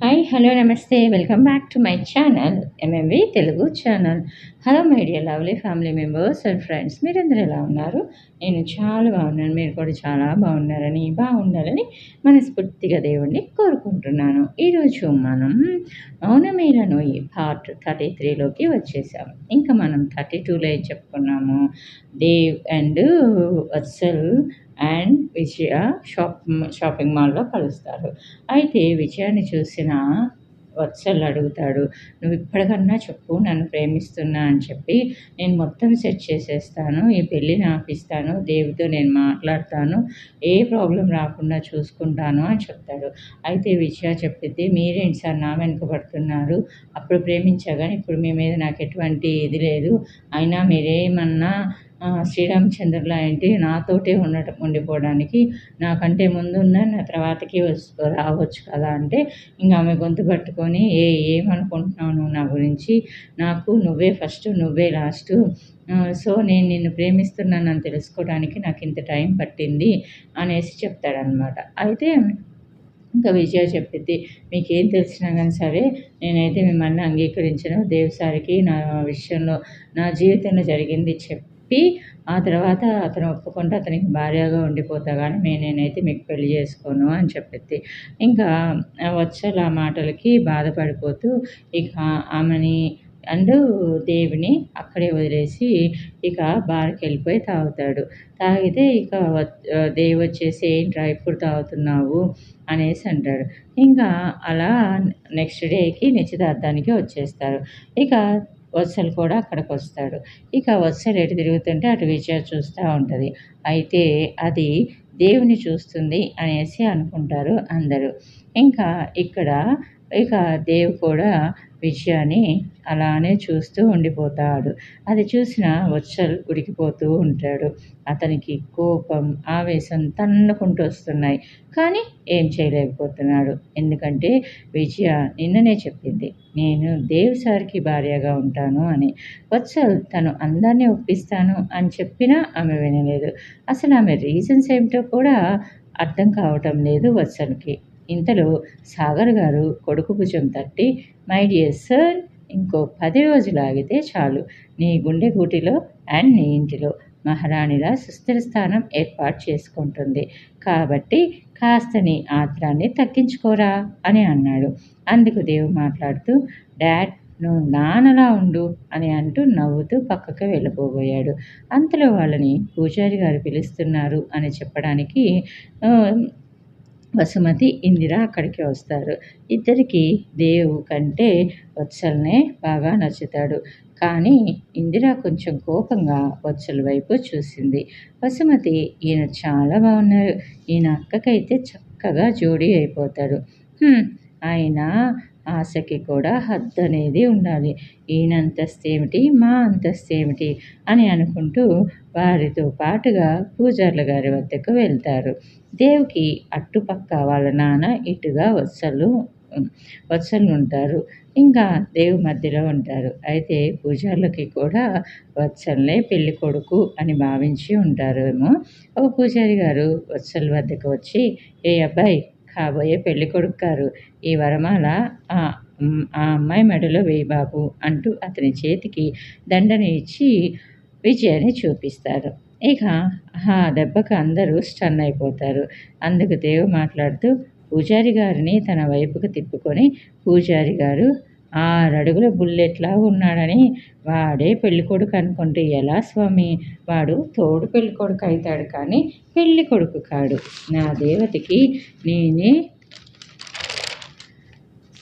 Hi hello నమస్తే. Welcome back to my channel MMV Telugu channel hello my dear lovely family members and friends మీరందరూ ఎలా ఉన్నారు? నేను చాలా బాగున్నాను. మీరు కూడా చాలా బాగున్నారని బాగుండాలని మనస్ఫూర్తిగా దేవుణ్ణి కోరుకుంటున్నాను. ఈరోజు మనం మౌనమేలను ఈ పార్ట్ థర్టీ త్రీలోకి వచ్చేసాము ఇంకా మనం థర్టీ టూలో చెప్పుకున్నాము? Dev and Vatsal and Vijaya shop shopping మాల్లో కలుస్తారు. అయితే విజయాన్ని చూసిన వత్సల్ అడుగుతాడు నువ్వు ఇప్పటికన్నా చెప్పు నన్ను ప్రేమిస్తున్నా అని చెప్పి నేను మొత్తం సెట్ చేసేస్తాను ఈ పెళ్ళిని ఆపిస్తాను దేవుడితో నేను మాట్లాడతాను ఏ ప్రాబ్లం రాకుండా చూసుకుంటాను అని చెప్తాడు. అయితే విజయ చెప్పిద్ది మీరేంటి సార్ నా వెనుక పడుతున్నారు? అప్పుడు కానీ ఇప్పుడు మీ మీద నాకు ఎటువంటి ఇది లేదు. అయినా మీరేమన్నా శ్రీరామచంద్రుల ఏంటి నాతోటే ఉండటం ఉండిపోవడానికి నాకంటే ముందున్న నా తర్వాతకి వస్- రావచ్చు కదా అంటే ఇంకా ఆమె గొంతు పట్టుకొని ఏ ఏమనుకుంటున్నావు నువ్వు నా గురించి? నాకు నువ్వే ఫస్ట్ నువ్వే లాస్ట్. సో నేను నిన్ను ప్రేమిస్తున్నానని తెలుసుకోవడానికి నాకు ఇంత టైం పట్టింది అనేసి చెప్తాడనమాట అయితే ఇంకా విజయ చెప్పిద్ది మీకేం తెలిసినా కానీ సరే నేనైతే మిమ్మల్ని అంగీకరించను. దేవసారికి నా విషయంలో నా జీవితంలో జరిగింది చెప్పి ఆ తర్వాత అతను ఒప్పుకుంటే అతనికి భార్యగా ఉండిపోతా కానీ మే నేనైతే మీకు పెళ్ళి చేసుకోను అని చెప్పిద్ది ఇంకా వచ్చల మాటలకి బాధపడిపోతూ ఇక ఆమెని అండ్ దేవిని అక్కడే వదిలేసి ఇక బార్కి వెళ్ళిపోయి తాగుతాడు. తాగితే ఇక దేవి వచ్చేసి ఏంట్రా ఇప్పుడు తాగుతున్నావు? అనేసి అంటాడు. ఇంకా అలా నెక్స్ట్ డేకి నిశ్చితార్థానికి వచ్చేస్తారు. ఇక వత్సలు కూడా అక్కడికి వస్తాడు ఇక వత్సలు ఎటు తిరుగుతుంటే అటు విజయ చూస్తూ ఉంటుంది. అయితే అది దేవుని చూస్తుంది అనేసి అనుకుంటారు అందరూ. ఇంకా ఇక్కడ ఇక దేవ్ కూడా విషయాన్ని అలానే చూస్తూ ఉండిపోతాడు. అది చూసిన వత్సల్ ఉడికిపోతూ ఉంటాడు. అతనికి కోపం ఆవేశం తన్నుకుంటూ వస్తున్నాయి. కానీ ఏం చేయలేకపోతున్నాడు. ఎందుకంటే విజయ నిన్ననే చెప్పింది. నేను దేవ్ సార్కి భార్యగా ఉంటాను అని. వత్సల్ తను అందరినీ ఒప్పిస్తాను అని చెప్పినా ఆమె వినలేదు. అసలు ఆమె రీజన్స్ ఏమిటో కూడా అర్థం కావటం లేదు వత్సల్కి. ఇంతలో సాగర్ గారు కొడుకు భుజం తట్టి మై డియర్ సార్ ఇంకో పది రోజులు ఆగితే చాలు. నీ గుండె గూటిలో అండ్ నీ ఇంటిలో మహారాణిలా సుస్థిర స్థానం ఏర్పాటు చేసుకుంటుంది. కాబట్టి కాస్త నీ ఆత్రాన్ని తగ్గించుకోరా అని అన్నాడు. అందుకు దేవు మాట్లాడుతూ డాడ్ నువ్వు నాన్నలా ఉండు అని అంటూ నవ్వుతూ పక్కకు వెళ్ళిపోబోయాడు అంతలో వాళ్ళని పూజారి గారు పిలుస్తున్నారు అని చెప్పడానికి వసుమతి ఇందిర అక్కడికి వస్తారు. ఇద్దరికి దేవు కంటే వత్సల్నే బాగా నచ్చుతాడు. కానీ ఇందిర కొంచెం కోపంగా వత్సల వైపు చూసింది. వసుమతి ఈయన చాలా బాగున్నారు. ఈయన అక్కకైతే చక్కగా జోడీ అయిపోతాడు. ఆయన ఆశకి కూడా హద్దు అనేది ఉండాలి. ఈయన అంతస్తు ఏమిటి మా అంతస్తు ఏమిటి అని అనుకుంటూ వారితో పాటుగా పూజార్ల గారి వద్దకు వెళ్తారు. దేవుకి అట్టుపక్క వాళ్ళ నాన్న ఇటుగా వత్సలు వత్సలు ఉంటారు ఇంకా దేవు మధ్యలో ఉంటారు. అయితే పూజార్లకి కూడా వత్సల్లే పెళ్ళి కొడుకు అని భావించి ఉంటారేమో. ఒక పూజారి గారు వత్సల వద్దకు వచ్చి ఏ అబ్బాయి కాబోయే పెళ్ళి కొడుకు గారు ఈ వరమాల ఆ అమ్మాయి మెడలో వేయి బాబు అంటూ అతని చేతికి దండని ఇచ్చి విజయాన్ని చూపిస్తారు. ఇక ఆ దెబ్బకు అందరూ స్టన్ అయిపోతారు. అందుకు దేవు మాట్లాడుతూ పూజారి గారిని తన వైపుకు తిప్పుకొని పూజారి గారు ఆరడుగుల బుల్లెట్లా ఉన్నాడని వాడే పెళ్ళికొడుకు అనుకుంటే ఎలా స్వామి? వాడు తోడు పెళ్ళికొడుకు అవుతాడు కానీ పెళ్ళికొడుకు కాడు. నా దేవతకి నేనే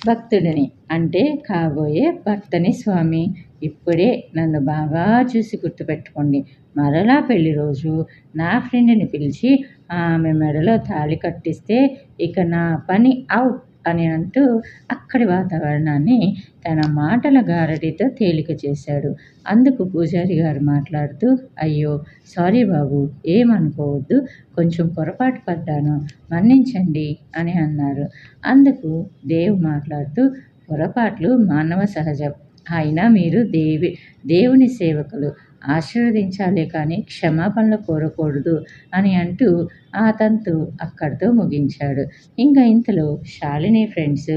భక్తుడిని. అంటే కాబోయే భర్తని స్వామి. ఇప్పుడే నన్ను బాగా చూసి గుర్తుపెట్టుకోండి. మరలా పెళ్ళి రోజు నా ఫ్రెండ్ని పిలిచి ఆమె మెడలో తాళి కట్టిస్తే ఇక నా పని అవుట్. అని అంటూ అక్కడి వాతావరణాన్ని తన మాటల గారడితో తేలిక చేశాడు. అందుకు పూజారి గారు మాట్లాడుతూ అయ్యో సారీ బాబు ఏమనుకోవద్దు కొంచెం పొరపాటు పడ్డాను మన్నించండి అని అన్నారు. అందుకు దేవ్ మాట్లాడుతూ పొరపాట్లు మానవ సహజం. అయినా మీరు దేవి దేవుని సేవకులు. ఆశీర్వదించాలి కానీ క్షమాపణలు కోరకూడదు అని అంటూ ఆ తంతు అక్కడితో ముగించాడు. ఇంకా ఇంతలో శాలిని ఫ్రెండ్స్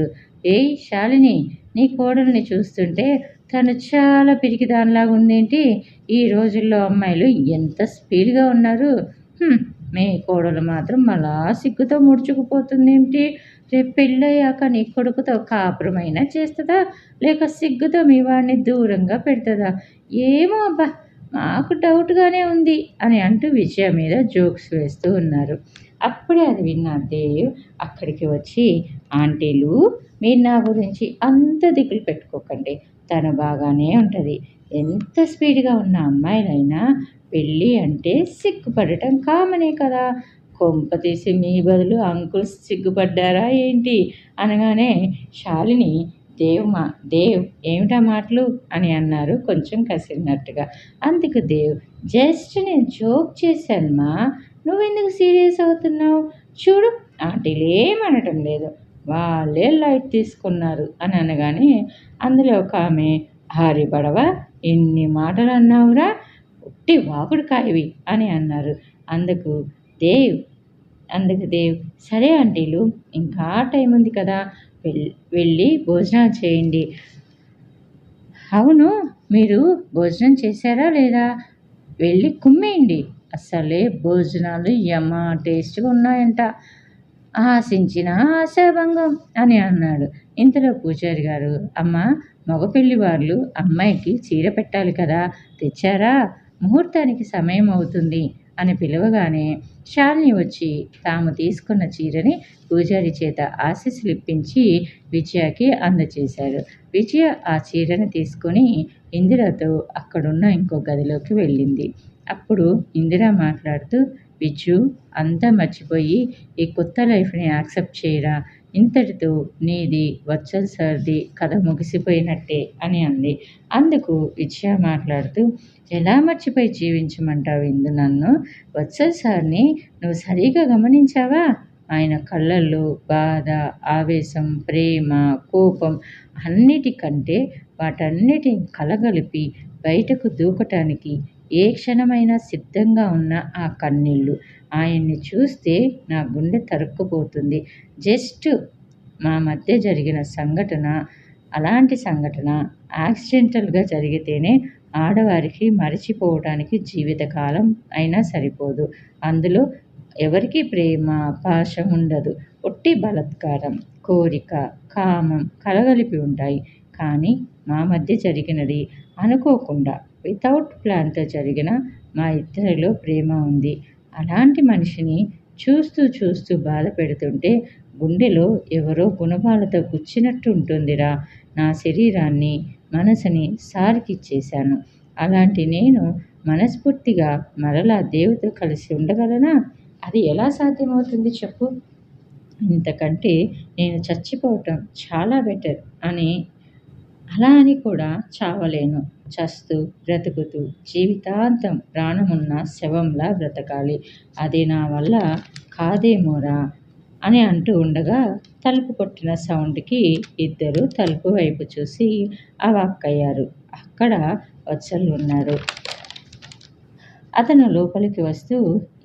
ఏయ్ శాలిని నీ కోడల్ని చూస్తుంటే తను చాలా పిరికిదానిలాగా ఉందేంటి? ఈ రోజుల్లో అమ్మాయిలు ఎంత స్పీడ్గా ఉన్నారు? మీ కోడలు మాత్రం మళ్ళా సిగ్గుతో ముడుచుకుపోతుందేమిటి రేపు పెళ్ళయ్యాక నీ కొడుకుతో కాపురమైనా చేస్తుందా? లేక సిగ్గుతో మీ వాడిని దూరంగా పెడుతుందా? ఏమో అబ్బా మాకు డౌట్గానే ఉంది అని అంటూ విజయ మీద జోక్స్ వేస్తూ ఉన్నారు. అప్పుడే అది విన్న దేవ్ అక్కడికి వచ్చి ఆంటీలు మీరు నా గురించి అంత దిగులు పెట్టుకోకండి. తను బాగానే ఉంటుంది. ఎంత స్పీడ్గా ఉన్న అమ్మాయిలైనా పెళ్ళి అంటే సిగ్గుపడటం కామనే కదా. కొంప తీసి మీ బదులు అంకుల్స్ సిగ్గుపడ్డారా ఏంటి? అనగానే శాలిని దేవ్ మా దేవ్ ఏమిటా మాటలు? అని అన్నారు కొంచెం కసిరినట్టుగా. అందుకు దేవ్ జస్ట్ నేను జోక్ చేశాను మా నువ్వెందుకు సీరియస్ అవుతున్నావు? చూడు ఆంటీలు అనటం లేదు. వాళ్ళే లైట్ తీసుకున్నారు అని అనగానే అందులో ఒక ఆమె హారి పడవ ఎన్ని మాటలు అన్నావురా ఉట్టి వాకుడు కాయవి అని అన్నారు. అందుకు దేవ్ అందుకు దేవ్ సరే ఆంటీలు ఇంకా టైం ఉంది కదా వెళ్ళి భోజనాలు చేయండి. అవును మీరు భోజనం చేశారా లేదా? వెళ్ళి కుమ్మేయండి. అసలే భోజనాలు యమ టేస్ట్గా ఉన్నాయంట. ఆశించిన ఆశాభంగం అని అన్నాడు. ఇంతలో పూజారి గారు అమ్మ మగపెళ్ళి వాళ్ళు అమ్మాయికి చీర పెట్టాలి కదా తెచ్చారా? ముహూర్తానికి సమయం అవుతుంది. అని పిలవగానే శాలిని వచ్చి తాము తీసుకున్న చీరని పూజారి చేత ఆశీస్సులు ఇప్పించి విజయకి అందచేశారు. విజయ ఆ చీరని తీసుకొని ఇందిరతో అక్కడున్న ఇంకో గదిలోకి వెళ్ళింది. అప్పుడు ఇందిర మాట్లాడుతూ విజు అంతా మర్చిపోయి ఈ కొత్త లైఫ్ని యాక్సెప్ట్ చేయరా? ఇంతటితో నీది వత్సల్ సార్ది కథ ముగిసిపోయినట్టే అని అంది. అందుకు విజయ మాట్లాడుతూ ఎలా మర్చిపోయి జీవించమంటావు ఇందు నన్ను? వత్సల్ సార్ని నువ్వు సరిగా గమనించావా ఆయన కళ్ళల్లో బాధ ఆవేశం ప్రేమ కోపం అన్నిటికంటే వాటన్నిటిని కలగలిపి బయటకు దూకటానికి ఏ క్షణమైనా సిద్ధంగా ఉన్న ఆ కన్నీళ్ళు ఆయన్ని చూస్తే నా గుండె తరుక్కుపోతుంది. జస్ట్ మా మధ్య జరిగిన సంఘటన అలాంటి సంఘటన యాక్సిడెంటల్గా జరిగితేనే ఆడవారికి మరచిపోవడానికి జీవితకాలం అయినా సరిపోదు. అందులో ఎవరికి ప్రేమ పాశం ఉండదు. ఒట్టి బలత్కారం కోరిక కామం కలగలిపి ఉంటాయి. కానీ మా మధ్య జరిగినది అనుకోకుండా వితౌట్ ప్లాన్తో జరిగిన మా ఇద్దరిలో ప్రేమ ఉంది. అలాంటి మనిషిని చూస్తూ చూస్తూ బాధ పెడుతుంటే గుండెలో ఎవరో గుణపాలతో గుచ్చినట్టు ఉంటుందిరా నా శరీరాన్ని మనసుని సారికిచ్చేశాను. అలాంటి నేను మనస్ఫూర్తిగా మరలా దేవుతో కలిసి ఉండగలనా? అది ఎలా సాధ్యమవుతుంది చెప్పు. ఇంతకంటే నేను చచ్చిపోవటం చాలా బెటర్ అని అలా అని కూడా చావలేను. చస్తూ బ్రతుకుతూ జీవితాంతం ప్రాణమున్న శవంలా బ్రతకాలి. అది నా వల్ల కాదేమోరా అని అంటూ ఉండగా తలుపు కొట్టిన సౌండ్కి ఇద్దరు తలుపు వైపు చూసి అవాక్కయ్యారు. అక్కడ వచ్చలు ఉన్నాడు అతను లోపలికి వస్తూ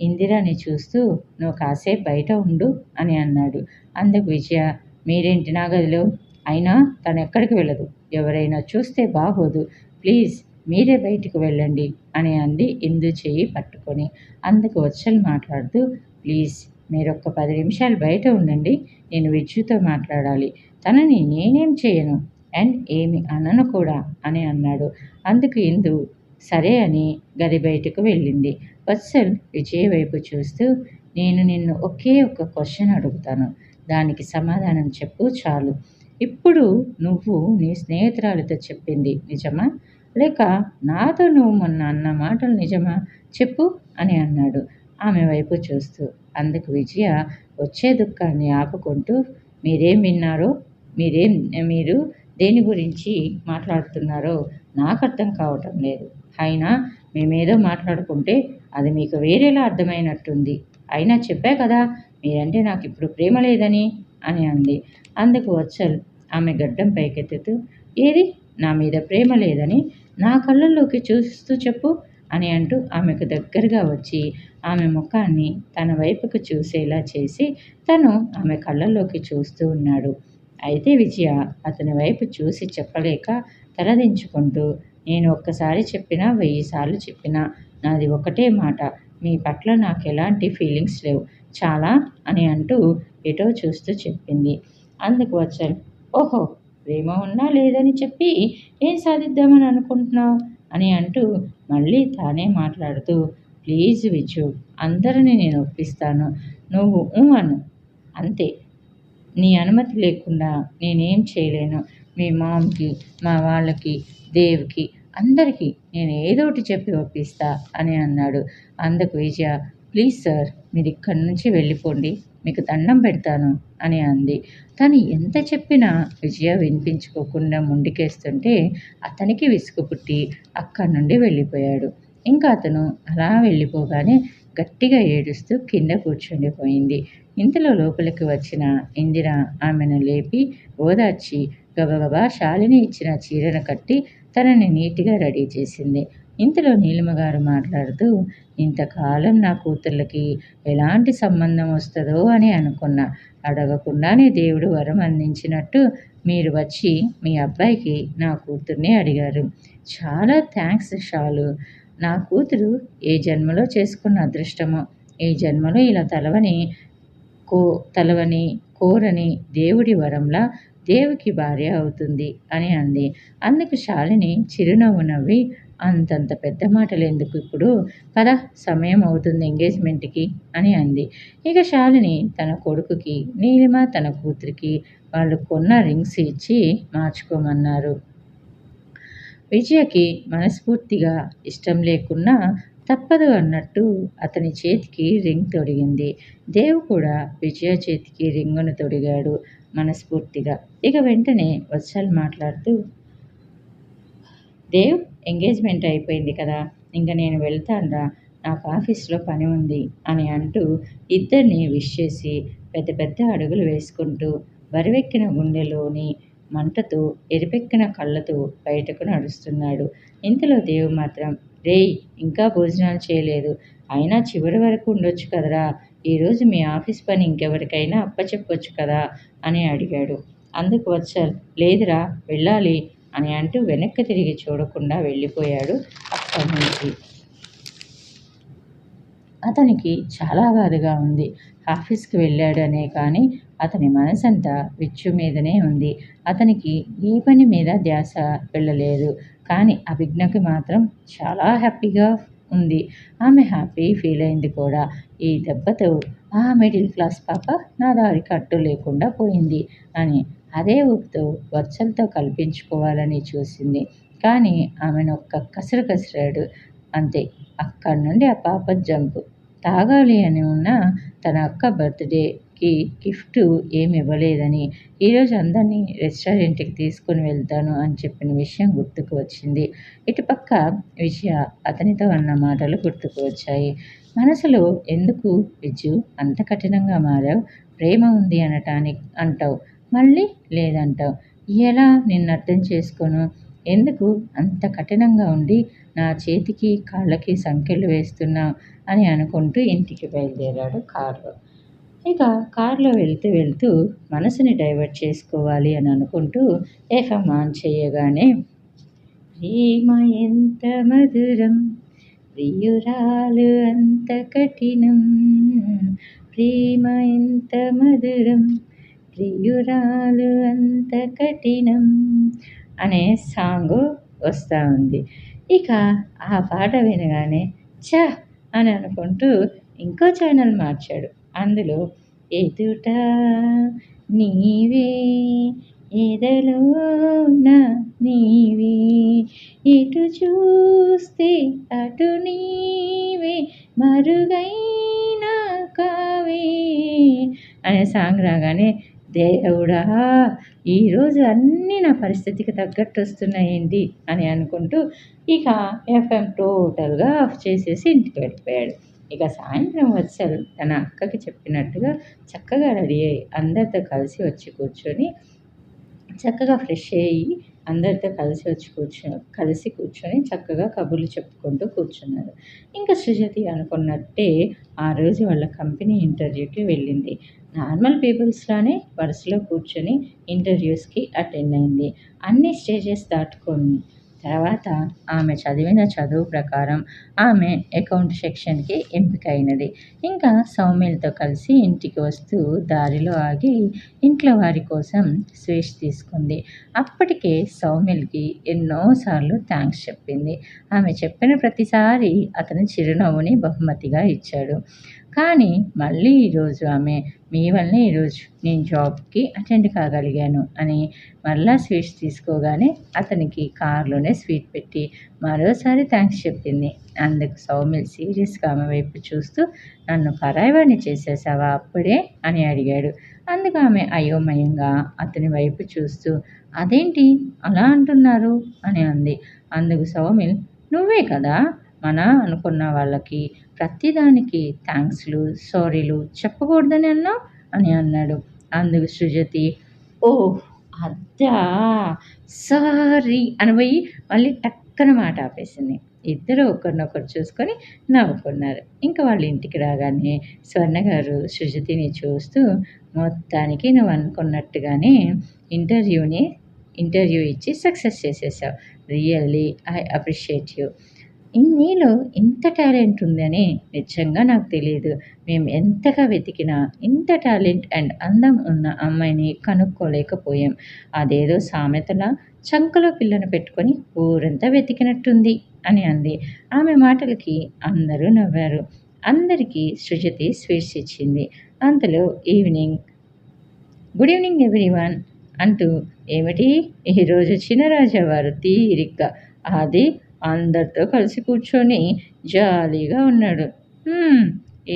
ఇందిరాని చూస్తూ నువ్వు కాసేపు బయట ఉండు అని అన్నాడు. అందుకు విజయ మీరేంటి నా గదిలో? అయినా తను ఎక్కడికి వెళ్ళదు. ఎవరైనా చూస్తే బాగోదు. ప్లీజ్ మీరే బయటికి వెళ్ళండి అని అంది ఇందు చేయి పట్టుకొని. అందుకు వచ్చలు మాట్లాడుతూ ప్లీజ్ మీరు ఒక్క పది నిమిషాలు బయట ఉండండి నేను విద్యుతో మాట్లాడాలి. తనని నేనేం చేయను అండ్ ఏమి అనను కూడా అని అన్నాడు. అందుకు ఇందు సరే అని గది బయటకు వెళ్ళింది. వత్సల్ విజయ్ వైపు చూస్తూ నేను నిన్ను ఒకే ఒక క్వశ్చన్ అడుగుతాను. దానికి సమాధానం చెప్పు చాలు. ఇప్పుడు నువ్వు నీ స్నేహితురాలితో చెప్పింది నిజమా? లేక నాతో నువ్వు మొన్న అన్న మాటలు నిజమా? చెప్పు అని అన్నాడు. ఆమె వైపు చూస్తూ. అందుకు విజయ వచ్చే దుఃఖాన్ని ఆపుకుంటూ మీరేం విన్నారో? మీరేం మీరు దేని గురించి మాట్లాడుతున్నారో నాకు అర్థం కావటం లేదు. అయినా మేమేదో మాట్లాడుకుంటే అది మీకు వేరేలా అర్థమైనట్టుంది. అయినా చెప్పా కదా మీరంటే నాకు ఇప్పుడు ప్రేమ లేదని అని అంది. అందుకు వచ్చల్ ఆమె గడ్డం పైకెత్తుతూ ఏది? నా మీద ప్రేమ లేదని నా కళ్ళల్లోకి చూస్తూ చెప్పు అని అంటూ ఆమెకు దగ్గరగా వచ్చి ఆమె ముఖాన్ని తన వైపుకు చూసేలా చేసి తను ఆమె కళ్ళల్లోకి చూస్తూ ఉన్నాడు. అయితే విజయ అతని వైపు చూసి చెప్పలేక తలదించుకుంటూ నేను ఒక్కసారి చెప్పినా వెయ్యి సార్లు చెప్పినా నాది ఒకటే మాట. మీ పట్ల నాకు ఎలాంటి ఫీలింగ్స్ లేవు. చాలా అని అంటూ ఎటో చూస్తూ చెప్పింది. అందుకు వచ్చాను ఓహో ప్రేమ ఉన్నా లేదని చెప్పి ఏం సాధిద్దామని అనుకుంటున్నావు? అని అంటూ మళ్ళీ తానే మాట్లాడుతూ ప్లీజ్ విజు అందరిని నేను ఒప్పిస్తాను. నువ్వు ఊ అను. అంతే. నీ అనుమతి లేకుండా నేనేం చేయలేను. మీ మామ్కి మా వాళ్ళకి దేవ్కి అందరికీ నేను ఏదో ఒకటి చెప్పి ఒప్పిస్తా అని అన్నాడు. అందుకు విజయ ప్లీజ్ సార్ మీరు ఇక్కడి నుంచి వెళ్ళిపోండి. మీకు దండం పెడతాను అని అంది. తను ఎంత చెప్పినా విజయ వినిపించుకోకుండా ముండికేస్తుంటే అతనికి విసుగు పుట్టి అక్కడి నుండి వెళ్ళిపోయాడు. ఇంకా అతను అలా వెళ్ళిపోగానే గట్టిగా ఏడుస్తూ కింద కూర్చుండిపోయింది. ఇంతలో లోపలికి వచ్చిన ఇందిర ఆమెను లేపి ఓదార్చి గబగబా శాలిని ఇచ్చిన చీరను కట్టి తనని నీట్గా రెడీ చేసింది. ఇంతలో నీలిమ గారు మాట్లాడుతూ ఇంతకాలం నా కూతుర్లకి ఎలాంటి సంబంధం వస్తుందో అని అనుకున్నా. అడగకుండానే దేవుడు వరం అందించినట్టు మీరు వచ్చి మీ అబ్బాయికి నా కూతుర్ని అడిగారు. చాలా థ్యాంక్స్ షాలు. నా కూతురు ఏ జన్మలో చేసుకున్న అదృష్టమో ఈ జన్మలో ఇలా తలవని కో తలవని కోరని దేవుడి వరంలా దేవుకి భార్య అవుతుంది అని అంది. అందుకు శాలిని చిరునవ్వు నవ్వి అంతంత పెద్ద మాటలు ఎందుకు ఇప్పుడు? పద సమయం అవుతుంది ఎంగేజ్మెంట్కి అని అంది. ఇక శాలిని తన కొడుకుకి నీలిమ తన కూతురికి వాళ్ళు కొన్న రింగ్స్ ఇచ్చి మార్చుకోమన్నారు. విజయకి మనస్ఫూర్తిగా ఇష్టం లేకున్నా తప్పదు అన్నట్టు అతని చేతికి రింగ్ తొడిగింది. దేవు కూడా విజయ చేతికి రింగును తొడిగాడు మనస్ఫూర్తిగా. ఇక వెంటనే వత్సల్ మాట్లాడుతూ దేవ్ ఎంగేజ్మెంట్ అయిపోయింది కదా ఇంకా నేను వెళ్తానురా నాకు ఆఫీస్లో పని ఉంది అని అంటూ ఇద్దరిని విష్ చేసి పెద్ద పెద్ద అడుగులు వేసుకుంటూ బరివెక్కిన గుండెలోని మంటతో ఎరిపెక్కిన కళ్ళతో బయటకు నడుస్తున్నాడు. ఇంతలో దేవు మాత్రం రేయ్ ఇంకా భోజనాలు చేయలేదు. అయినా చివరి వరకు ఉండొచ్చు కదరా. ఈరోజు మీ ఆఫీస్ పని ఇంకెవరికైనా అప్పచెప్పొచ్చు కదా అని అడిగాడు. అందుకు వచ్చారు లేదురా వెళ్ళాలి. అని అంటూ వెనక్కి తిరిగి చూడకుండా వెళ్ళిపోయాడు అక్కడి నుంచి అతనికి చాలా బాధగా ఉంది. ఆఫీస్కి వెళ్ళాడనే కానీ అతని మనసంతా విచ్చు మీదనే ఉంది. అతనికి ఏ పని మీద ధ్యాస వెళ్ళలేదు. కానీ అభిజ్ఞకి మాత్రం చాలా హ్యాపీగా ఉంది. ఆమె హ్యాపీ ఫీల్ అయింది కూడా. ఈ దెబ్బతో ఆ మిడిల్ క్లాస్ పాప నా దారి కట్టు లేకుండా పోయింది అని అదే ఊపుతో వర్షలతో కల్పించుకోవాలని చూసింది. కానీ ఆమెను ఒక్క కసరు కసిరాడు. అంతే అక్కడి నుండి ఆ పాప జంపు. తాగాలి అని ఉన్న తన అక్క బర్త్డేకి గిఫ్ట్ ఏమి ఇవ్వలేదని ఈరోజు అందరినీ రెస్టారెంట్కి తీసుకుని వెళ్తాను అని చెప్పిన విషయం గుర్తుకు వచ్చింది. ఇటుపక్క విజయ అతనితో అన్న మాటలు గుర్తుకు వచ్చాయి. మనసులో ఎందుకు విజు అంత కఠినంగా మారావు? ప్రేమ ఉంది అనటానికి అంటావు. మళ్ళీ లేదంటావు. ఎలా నిన్ను అర్థం చేసుకోను? ఎందుకు అంత కఠినంగా ఉండి నా చేతికి కాళ్ళకి సంఖ్యలు వేస్తున్నావు అని అనుకుంటూ ఇంటికి బయలుదేరాడు కారులో. ఇక కారులో వెళ్తూ వెళ్తూ మనసుని డైవర్ట్ చేసుకోవాలి అని అనుకుంటూ ఎఫ్ఎం ఆన్ చేయగానే ప్రేమ ఎంత మధురం ప్రియురాలు అంత కఠినం ప్రేమ ఎంత మధురం ప్రియురాలు అంత కఠినం అనే సాంగ్ వస్తూ ఉంది. ఇక ఆ పాట వినగానే చ అని అనుకుంటూ ఇంకో ఛానల్ మార్చాడు. అందులో ఎదుట నీవే ఎదలోన నీవే ఇటు చూస్తే అటు నీవే మరుగైన కావే అనే సాంగ్ రాగానే దేవుడా ఈరోజు అన్నీ నా పరిస్థితికి తగ్గట్టు వస్తున్నాయండి అని అనుకుంటూ ఇక ఎఫ్ఎం టోటల్గా ఆఫ్ చేసేసి ఇంటికి వెళ్ళిపోయాడు. ఇక సాయంత్రం వత్సలు తన అక్కకి చెప్పినట్టుగా చక్కగా రెడీ అయ్యి అందరితో కలిసి వచ్చి కూర్చొని చక్కగా ఫ్రెష్ అయ్యి అందరితో కలిసి వచ్చి కూర్చో కలిసి కూర్చొని చక్కగా కబుర్లు చెప్పుకుంటూ కూర్చున్నారు. ఇంకా సృజతి అనుకున్నట్టే ఆ రోజు వాళ్ళ కంపెనీ ఇంటర్వ్యూకి వెళ్ళింది. నార్మల్ పీపుల్స్లానే వరుసలో కూర్చొని ఇంటర్వ్యూస్కి అటెండ్ అయింది. అన్ని స్టేజెస్ దాటుకొని తర్వాత ఆమె చదివిన చదువు ప్రకారం ఆమె అకౌంట్ సెక్షన్కి ఎంపికైనది. ఇంకా సౌమ్యులతో కలిసి ఇంటికి వస్తూ దారిలో ఆగి ఇంట్లో వారి కోసం స్వీట్స్ తీసుకుంది. అప్పటికే సౌమ్యులకి ఎన్నోసార్లు థ్యాంక్స్ చెప్పింది. ఆమె చెప్పిన ప్రతిసారి అతను చిరునవ్వుని బహుమతిగా ఇచ్చాడు. కానీ మళ్ళీ ఈరోజు ఆమె మీ వల్లనే ఈరోజు నేను జాబ్కి అటెండ్ కాగలిగాను అని మరలా స్వీట్స్ తీసుకోగానే అతనికి కారులోనే స్వీట్ పెట్టి మరోసారి థ్యాంక్స్ చెప్పింది. అందుకు సౌమిల్ సీరియస్గా ఆమె వైపు చూస్తూ నన్ను పరాయవాడిని చేసేసావా అప్పుడే? అని అడిగాడు. అందుకు ఆమె అయోమయంగా అతని వైపు చూస్తూ అదేంటి? అలా అంటున్నారు? అని అంది. అందుకు సౌమిల్ నువ్వే కదా? మన అనుకున్న వాళ్ళకి ప్రతిదానికి థ్యాంక్స్లు సారీలు చెప్పకూడదని అన్నావు అని అన్నాడు. అందుకు సృజతి ఓ అద్దా సారీ అనిపోయి మళ్ళీ టక్కన మాట ఆపేసింది. ఇద్దరు ఒకరినొకరు చూసుకొని నవ్వుకున్నారు. ఇంకా వాళ్ళ ఇంటికి రాగానే స్వర్ణ గారు సృజతిని చూస్తూ మొత్తానికి నువ్వు అనుకున్నట్టుగానే ఇంటర్వ్యూని ఇంటర్వ్యూ ఇచ్చి success చేసేసావు. Really I appreciate you. నీలో ఇంత టాలెంట్ ఉందని నిజంగా నాకు తెలియదు మేము ఎంతగా వెతికినా ఇంత టాలెంట్ అండ్ అందం ఉన్న అమ్మాయిని కనుక్కోలేకపోయాం. అదేదో సామెతలా చంకలో పిల్లను పెట్టుకొని ఊరంతా వెతికినట్టుంది అని అంది. ఆమె మాటలకి అందరూ నవ్వారు. అందరికీ సృజతి స్వీట్స్ ఇచ్చింది అంతలో ఈవినింగ్ గుడ్ ఈవినింగ్ ఎవ్రీవన్ అంటూ ఏమిటి? ఈరోజు చినరాజా వారు తీరిగ్గా అది అందరితో కలిసి కూర్చొని జాలీగా ఉన్నాడు.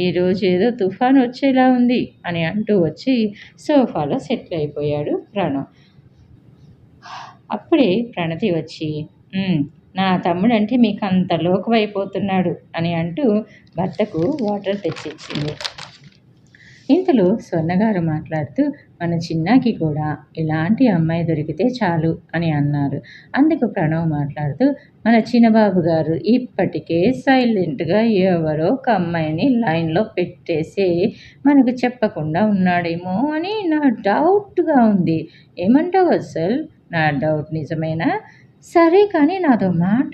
ఈరోజు ఏదో తుఫాన్ వచ్చేలా ఉంది అని అంటూ వచ్చి సోఫాలో సెటిల్ అయిపోయాడు ప్రణవ్. అప్పుడే ప్రణతి వచ్చి నా తమ్ముడు అంటే మీకు అంత లోకమైపోతున్నాడు అని అంటూ భర్తకు వాటర్ తెచ్చిచ్చింది. ఇంతలో స్వర్ణగారు మాట్లాడుతూ మన చిన్నాకి కూడా ఇలాంటి అమ్మాయి దొరికితే చాలు అని అన్నారు. అందుకు ప్రణవ్ మాట్లాడుతూ మన చిన్నబాబు గారు ఇప్పటికే సైలెంట్గా ఎవరో ఒక అమ్మాయిని లైన్లో పెట్టేసి మనకు చెప్పకుండా ఉన్నాడేమో అని నా డౌట్గా ఉంది. ఏమంటావు అసలు? నా డౌట్ నిజమేనా? సరే కానీ నాదో మాట.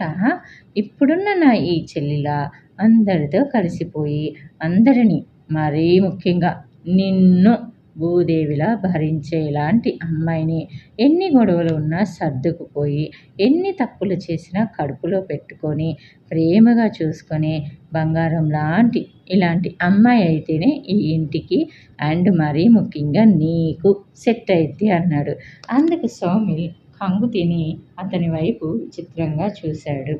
ఇప్పుడున్న నా ఈ చెల్లిలా అందరితో కలిసిపోయి అందరినీ మరీ ముఖ్యంగా నిన్ను భూదేవిలా భరించేలాంటి అమ్మాయిని ఎన్ని గొడవలు ఉన్నా సర్దుకుపోయి ఎన్ని తప్పులు చేసినా కడుపులో పెట్టుకొని ప్రేమగా చూసుకొని బంగారం లాంటి ఇలాంటి అమ్మాయి అయితేనే ఈ ఇంటికి అండ్ మరీ ముఖ్యంగా నీకు సెట్ అయితే అన్నాడు. అందుకు సౌమిల్ కంగు తిని అతని వైపు విచిత్రంగా చూశాడు.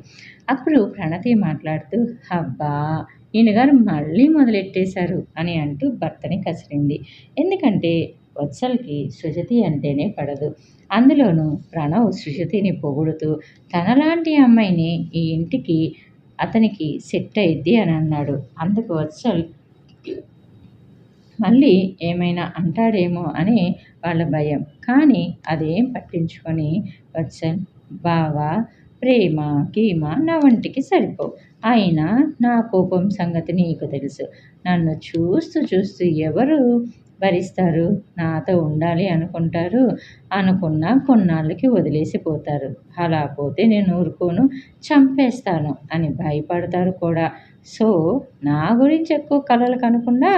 అప్పుడు ప్రణతి మాట్లాడుతూ హబ్బా ఈయనగారు మళ్ళీ మొదలెట్టేశారు అని అంటూ భర్తని కసిరింది. ఎందుకంటే వత్సల్కి సృజతి అంటేనే పడదు. అందులోనూ ప్రణవ్ సృజతిని పొగుడుతూ తనలాంటి అమ్మాయిని ఈ ఇంటికి అతనికి సెట్ అయిద్ది అని అన్నాడు. అందుకు వత్సల్ మళ్ళీ ఏమైనా అంటాడేమో అని వాళ్ళ భయం. కానీ అదేం పట్టించుకొని వత్సల్ బావా ప్రేమ గీమ నా వంటికి సరిపోవు. అయినా నా కోపం సంగతి నీకు తెలుసు. నన్ను చూస్తూ చూస్తూ ఎవరు భరిస్తారు? నాతో ఉండాలి అనుకుంటారు. అనుకున్న కొన్నాళ్ళకి వదిలేసిపోతారు అలా పోతే నేను ఊరుకోను చంపేస్తాను అని భయపడతారు కూడా. సో నా గురించి ఎక్కువ కలలు కనుకుండా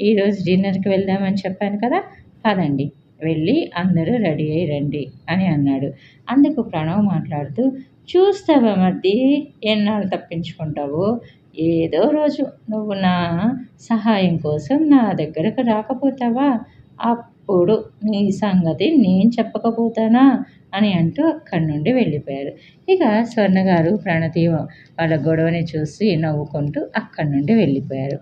ఈరోజు డిన్నర్కి వెళ్దామని చెప్పాను కదా? పదండి వెళ్ళి అందరూ రెడీ అయ్యి రండి అని అన్నాడు. అందుకు ప్రణవ్ మాట్లాడుతూ చూస్తావా మధ్య ఎన్నాళ్ళు తప్పించుకుంటావు? ఏదో రోజు నువ్వు నా సహాయం కోసం నా దగ్గరకు రాకపోతావా? అప్పుడు నీ సంగతి నేను చెప్పకపోతానా? అని అంటూ అక్కడి నుండి వెళ్ళిపోయారు. ఇక స్వర్ణగారు ప్రణతి వాళ్ళ గొడవని చూసి నవ్వుకుంటూ అక్కడి నుండి వెళ్ళిపోయారు.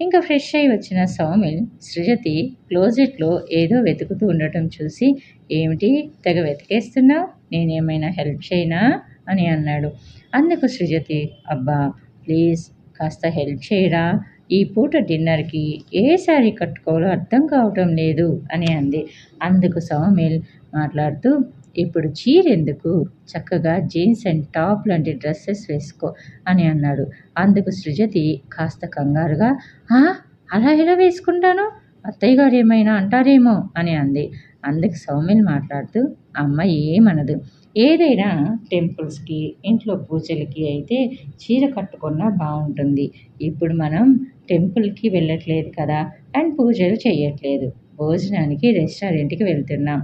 ఇంకా ఫ్రెష్ అయి వచ్చిన సౌమిల్ సృజతి క్లోజెట్లో ఏదో వెతుకుతూ ఉండటం చూసి ఏమిటి తెగ వెతికేస్తున్నావు? నేనేమైనా హెల్ప్ చేయనా? అని అన్నాడు. అందుకు సృజతి అబ్బా ప్లీజ్ కాస్త హెల్ప్ చేయరా? ఈ పూట డిన్నర్కి ఏ శారీ కట్టుకోవాలో అర్థం కావటం లేదు అని అంది. అందుకు సౌమిల్ మాట్లాడుతూ ఇప్పుడు చీరెందుకు? చక్కగా జీన్స్ అండ్ టాప్ లాంటి డ్రెస్సెస్ వేసుకో అని అన్నాడు. అందుకు సృజతి కాస్త కంగారుగా "ఆ, అలా ఎలా వేసుకుంటాను? అత్తయ్య గారు ఏమైనా అంటారేమో అని అంది. అందుకు సౌమిల్ మాట్లాడుతూ అమ్మ ఏమనదు. ఏదైనా టెంపుల్స్కి ఇంట్లో పూజలకి అయితే చీర కట్టుకున్నా బాగుంటుంది ఇప్పుడు మనం టెంపుల్కి వెళ్ళట్లేదు కదా అండ్ పూజలు చేయట్లేదు భోజనానికి రెస్టారెంట్కి వెళ్తున్నాం.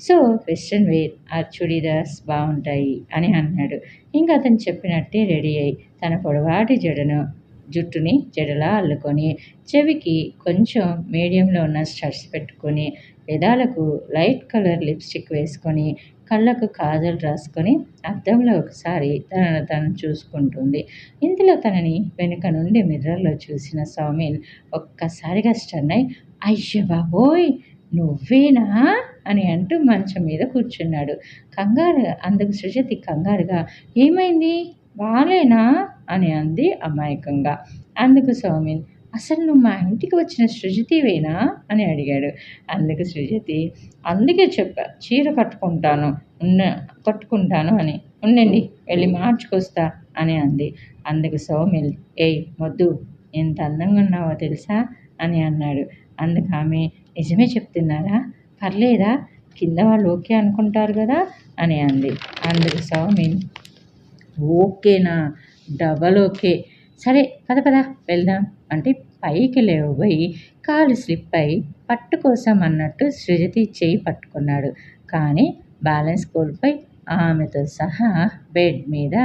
సో వెస్ట్రన్ వేర్ ఆ చుడీదార్స్ బాగుంటాయి అని అన్నాడు. ఇంకా అతను చెప్పినట్టే రెడీ అయ్యి తన పొడవాటి జడను జుట్టుని జడలా అల్లుకొని చెవికి కొంచెం మీడియంలో ఉన్న స్టడ్స్ పెట్టుకొని పెదాలకు లైట్ కలర్ లిప్స్టిక్ వేసుకొని కళ్ళకు కాజల్ రాసుకొని అద్దంలో ఒకసారి తనను తను చూసుకుంటుంది. ఇందులో తనని వెనుక నుండి మిర్రర్లో చూసిన సౌమిన్ ఒక్కసారిగా స్టన్ అయి అయ్య బాబోయ్ నువ్వేనా? అని అంటూ మంచం మీద కూర్చున్నాడు. కంగారు అందుకు సృజతి కంగారుగా ఏమైంది? బాలేనా? అని అంది అమాయకంగా. అందుకు సౌమిన్ అసలు నువ్వు మా ఇంటికి వచ్చిన సృజతివేనా అని అడిగాడు. అందుకు సృజతి అందుకే చెప్పా చీర కట్టుకుంటాను ఉన్న కట్టుకుంటాను అని. ఉండండి వెళ్ళి మార్చుకొస్తా అని అంది. అందుకు సౌమిల్ ఏయ్ వద్దు ఎంత అందంగా ఉన్నావో తెలుసా? అని అన్నాడు. అందుకు ఆమె నిజమే చెప్తున్నారా? పర్లేదా? కింద వాళ్ళు ఓకే అనుకుంటారు కదా? అని అంది. అందుకు సౌమిన్ ఓకేనా? Double okay. సరే పద పద వెళ్దాం. అంటే పైకి లేవబోయి కాలు స్లిప్ అయి పట్టు కోసం అన్నట్టు సృజతి చేయి పట్టుకున్నాడు. కానీ బ్యాలెన్స్ కోల్పోయి ఆమెతో సహా బెడ్ మీద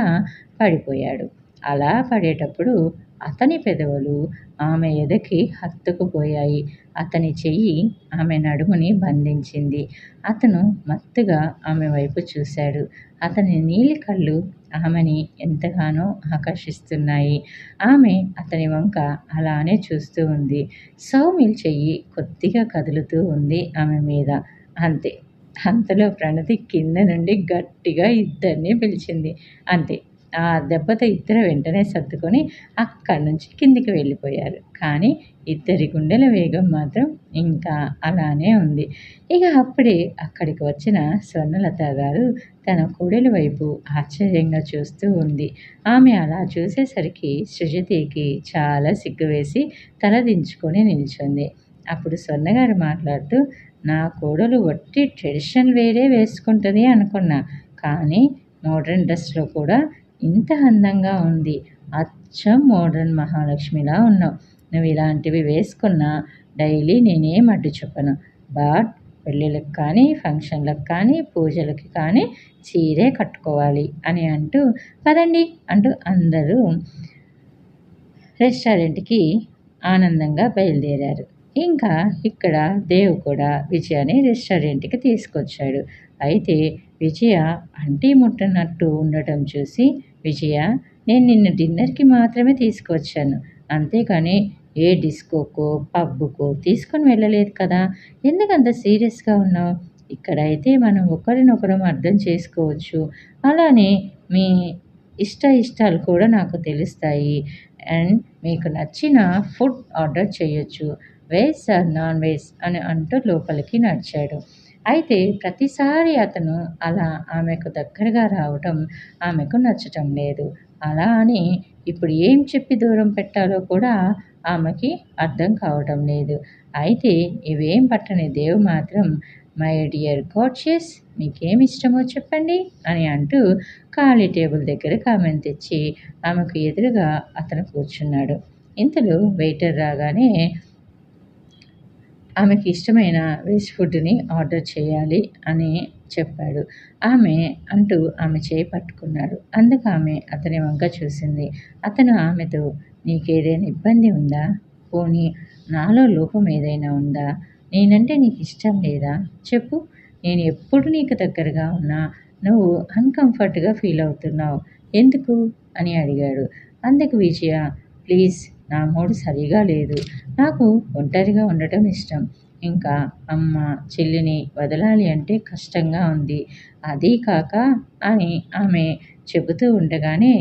పడిపోయాడు. అలా పడేటప్పుడు అతని పెదవులు ఆమె ఎదకి హత్తుకుపోయాయి. అతని చెయ్యి ఆమె నడుముని బంధించింది. అతను మత్తుగా ఆమె వైపు చూశాడు. అతని నీలి కళ్ళు ఆమెని ఎంతగానో ఆకర్షిస్తున్నాయి. ఆమె అతని వంక అలానే చూస్తూ ఉంది. సౌమిల్ చెయ్యి కొద్దిగా కదులుతూ ఉంది ఆమె మీద. అంతే. అంతలో ప్రణతి కింద నుండి గట్టిగా ఇద్దరిని పిలిచింది. అంతే. ఆ దెబ్బతో ఇద్దరు వెంటనే సర్దుకొని అక్కడి నుంచి కిందికి వెళ్ళిపోయారు. కానీ ఇద్దరి గుండెల వేగం మాత్రం ఇంకా అలానే ఉంది. ఇక అప్పుడే అక్కడికి వచ్చిన స్వర్ణలత గారు తన కోడెల వైపు ఆశ్చర్యంగా చూస్తూ ఉంది. ఆమె అలా చూసేసరికి సృజతికి చాలా సిగ్గువేసి తల దించుకొని నిల్చుంది. అప్పుడు స్వర్ణగారు మాట్లాడుతూ నా కోడలు వట్టి ట్రెడిషన్ వేరే వేసుకుంటుంది అనుకున్నా కానీ మోడర్న్ డ్రెస్లో కూడా ఇంత అందంగా ఉంది. అచ్చం మోడర్న్ మహాలక్ష్మిలా ఉన్నావు. నువ్వు ఇలాంటివి వేసుకున్నా డైలీ నేనేం అడ్డు చెప్పను. బట్ పెళ్ళిళ్ళకి కానీ ఫంక్షన్లకు కానీ పూజలకి కానీ చీరే కట్టుకోవాలి అని అంటూ పదండి అంటూ అందరూ రెస్టారెంట్కి ఆనందంగా బయలుదేరారు. ఇంకా ఇక్కడ దేవ్ కూడా విజయని రెస్టారెంట్కి తీసుకొచ్చాడు. అయితే విజయ అంటీ ముట్టనట్టు ఉండటం చూసి విజయ నేను నిన్ను డిన్నర్కి మాత్రమే తీసుకొచ్చాను. అంతేకాని ఏ డిస్కోకో పబ్బుకో తీసుకొని వెళ్ళలేదు కదా? ఎందుకంత సీరియస్గా ఉన్నావు? ఇక్కడైతే మనం ఒకరినొకరం అర్థం చేసుకోవచ్చు. అలానే మీ ఇష్ట ఇష్టాలు కూడా నాకు తెలుస్తాయి. అండ్ మీకు నచ్చిన ఫుడ్ ఆర్డర్ చేయొచ్చు. వెజ్ ఆర్ నాన్ వెజ్ అని అంటూ లోపలికి నడిచాడు. అయితే ప్రతిసారి అతను అలా ఆమెకు దగ్గరగా రావటం ఆమెకు నచ్చటం లేదు. అలా అని ఇప్పుడు ఏం చెప్పి దూరం పెట్టాలో కూడా ఆమెకి అర్థం కావటం లేదు. అయితే ఇవేం పట్టని దేవు మాత్రం మై డియర్ గాడ్షియస్ మీకేం ఇష్టమో చెప్పండి అని అంటూ ఖాళీ టేబుల్ దగ్గర కామెంట్ తెచ్చి ఆమెకు ఎదురుగా అతను కూర్చున్నాడు. ఇంతలో వెయిటర్ రాగానే ఆమెకి ఇష్టమైన వెజ్ ఫుడ్ని ఆర్డర్ చేయాలి అని చెప్పాడు. ఆమె అంటూ ఆమె చేయి పట్టుకున్నాడు. అందుకు ఆమె అతని వంక చూసింది. అతను ఆమెతో నీకేదైనా ఇబ్బంది ఉందా? పోనీ నాలో లోపం ఏదైనా ఉందా? నేనంటే నీకు ఇష్టం లేదా? చెప్పు. నేను ఎప్పుడు నీకు దగ్గరగా ఉన్నా నువ్వు అన్కంఫర్ట్గా ఫీల్ అవుతున్నావు. ఎందుకు? అని అడిగాడు. అందుకు విజయ ప్లీజ్ నా మూడు సరిగా లేదు. నాకు ఒంటరిగా ఉండటం ఇష్టం. ఇంకా అమ్మ చెల్లిని వదలాలి అంటే కష్టంగా ఉంది. అదీ కాక అని ఆమె చెబుతూ ఉండగానే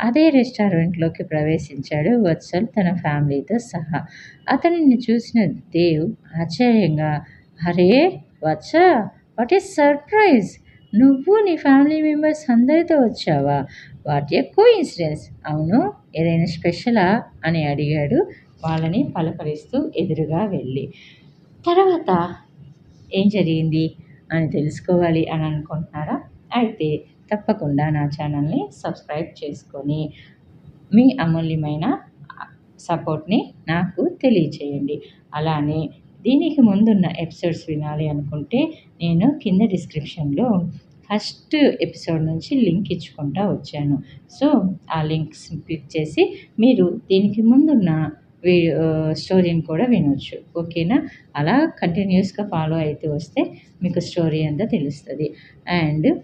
అదే రెస్టారెంట్లోకి ప్రవేశించాడు వత్సల్ తన ఫ్యామిలీతో సహా. అతనిని చూసిన దేవ్ ఆశ్చర్యంగా అరే వత్స వాట్ ఈస్ సర్ప్రైజ్! నువ్వు నీ ఫ్యామిలీ మెంబర్స్ అందరితో వచ్చావా? వాట్ ఏ కో ఇన్సిడెన్స్ అవును ఏదైనా స్పెషలా అని అడిగాడు. వాళ్ళని పలకరిస్తూ ఎదురుగా వెళ్ళి తర్వాత ఏం జరిగింది? అని తెలుసుకోవాలి అని అనుకుంటున్నారా? అయితే తప్పకుండా నా ఛానల్ని సబ్స్క్రైబ్ చేసుకొని మీ అమూల్యమైన సపోర్ట్ని నాకు తెలియచేయండి. అలానే దీనికి ముందున్న ఎపిసోడ్స్ వినాలి అనుకుంటే నేను కింద డిస్క్రిప్షన్లో ఫస్ట్ ఎపిసోడ్ నుంచి లింక్ ఇచ్చుకుంటా వచ్చాను. సో ఆ లింక్స్ క్లిక్ చేసి మీరు దీనికి ముందున్న వీడియో స్టోరీని కూడా వినొచ్చు. ఓకేనా? అలా కంటిన్యూస్గా ఫాలో అవుతూ వస్తే మీకు స్టోరీ అంతా తెలుస్తుంది. అండ్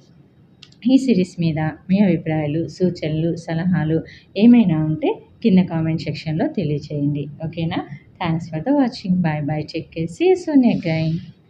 ఈ సిరీస్ మీద మీ అభిప్రాయాలు సూచనలు సలహాలు ఏమైనా ఉంటే కింద కామెంట్ సెక్షన్లో తెలియచేయండి. ఓకేనా? Thanks for the watching. Bye bye. Check చేసి సో అగైన్.